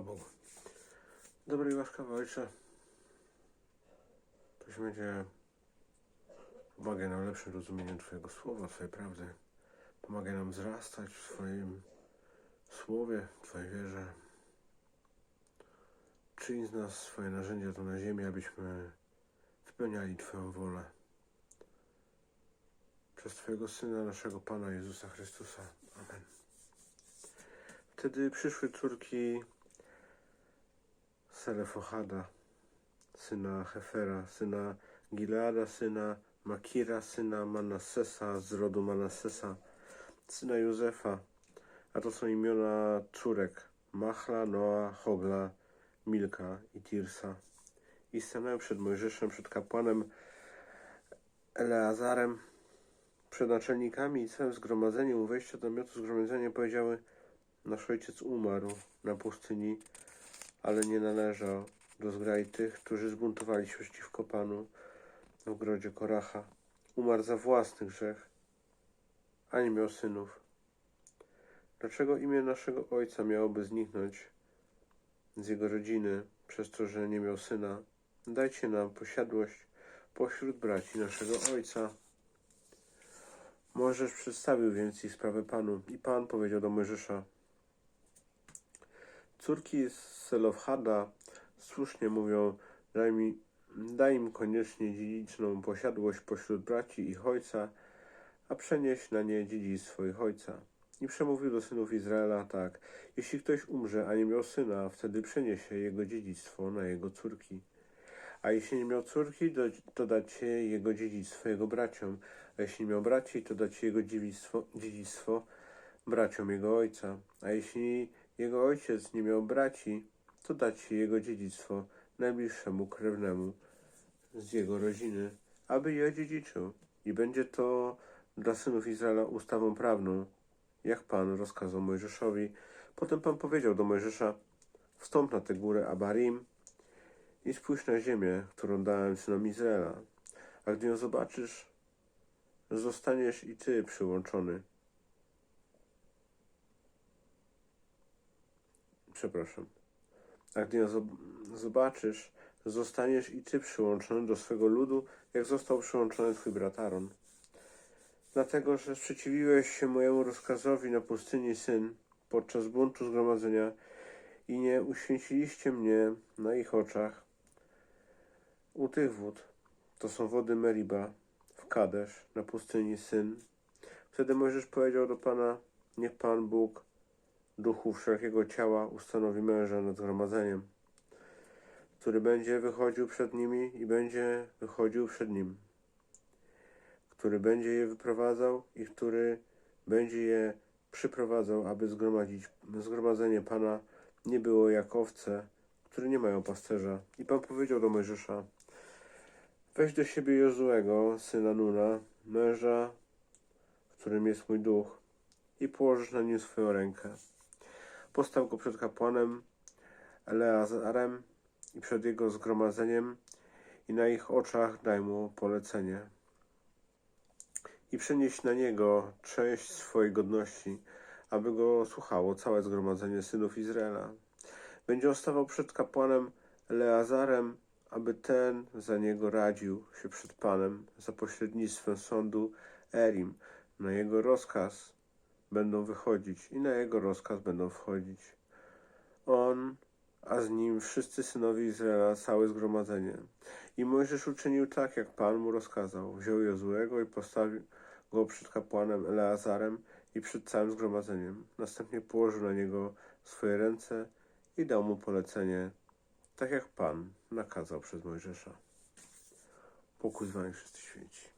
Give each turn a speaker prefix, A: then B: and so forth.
A: Bogu. Dobry i łaskawy Ojcze, prosimy Cię, pomagaj nam w lepszym rozumieniu Twojego Słowa, Twojej prawdy. Pomagaj nam wzrastać w Twoim Słowie, w Twojej wierze. Czyń z nas swoje narzędzia tu na ziemi, abyśmy wypełniali Twoją wolę. Przez Twojego Syna, naszego Pana Jezusa Chrystusa. Amen. Wtedy przyszły córki Selefochada, syna Hefera, syna Gileada, syna Makira, syna Manassesa z rodu Manassesa, syna Józefa, a to są imiona córek Machla, Noa, Hogla, Milka i Tirsa. I stanęły przed Mojżeszem, przed kapłanem Eleazarem, przed naczelnikami i całym zgromadzeniem u wejścia do namiotu zgromadzenia powiedziały Nasz ojciec umarł na pustyni, ale nie należał do zgrai tych, którzy zbuntowali się przeciwko Panu w ogrodzie Koracha. Umarł za własny grzech, a nie miał synów. Dlaczego imię naszego ojca miałoby zniknąć z jego rodziny przez to, że nie miał syna? Dajcie nam posiadłość pośród braci naszego ojca. Mojżesz przedstawił więc ich sprawę Panu i Pan powiedział do Mojżesza Córki z Selofhada słusznie mówią, daj, mi, daj im koniecznie dziedziczną posiadłość pośród braci ich ojca, a przenieś na nie dziedzictwo ich ojca. I przemówił do synów Izraela tak, jeśli ktoś umrze, a nie miał syna, wtedy przeniesie jego dziedzictwo na jego córki. A jeśli nie miał córki, to, dacie jego dziedzictwo jego braciom, a jeśli miał braci, to dacie jego dziedzictwo, dziedzictwo braciom jego ojca. A jeśli jego ojciec nie miał braci, to dacie jego dziedzictwo najbliższemu krewnemu z jego rodziny, aby je odziedziczył. I będzie to dla synów Izraela ustawą prawną, jak Pan rozkazał Mojżeszowi. Potem Pan powiedział do Mojżesza, wstąp na tę górę Abarim i spójrz na ziemię, którą dałem synom Izraela. A gdy ją zobaczysz, zostaniesz i ty przyłączony. Przepraszam. A gdy ją zob- zobaczysz, zostaniesz i ty przyłączony do swego ludu, jak został przyłączony twój brat Aaron. Dlatego, że sprzeciwiłeś się mojemu rozkazowi na pustyni syn podczas buntu zgromadzenia i nie uświęciliście mnie na ich oczach u tych wód, to są wody Meriba w Kadesz na pustyni syn. Wtedy Mojżesz powiedział do Pana, niech Pan Bóg duchu wszelkiego ciała ustanowi męża nad zgromadzeniem, który będzie wychodził przed nimi i będzie wychodził przed nim, który będzie je wyprowadzał i który będzie je przyprowadzał, aby zgromadzić zgromadzenie Pana nie było jak owce, które nie mają pasterza. I Pan powiedział do Mojżesza, weź do siebie Jozuego, syna Nuna, męża, w którym jest mój duch, i położysz na nim swoją rękę. Postaw go przed kapłanem Eleazarem i przed jego zgromadzeniem i na ich oczach daj mu polecenie. I przenieś na niego część swojej godności, aby go słuchało całe zgromadzenie synów Izraela. Będzie on stawał przed kapłanem Eleazarem, aby ten za niego radził się przed Panem za pośrednictwem sądu Erim. Na jego rozkaz będą wychodzić i na jego rozkaz będą wchodzić. On, a z nim wszyscy synowie Izraela, całe zgromadzenie. I Mojżesz uczynił tak, jak Pan mu rozkazał. Wziął Jozuego i postawił go przed kapłanem Eleazarem i przed całym zgromadzeniem. Następnie położył na niego swoje ręce i dał mu polecenie, tak jak Pan nakazał przez Mojżesza. Pokój z wami wszyscy święci.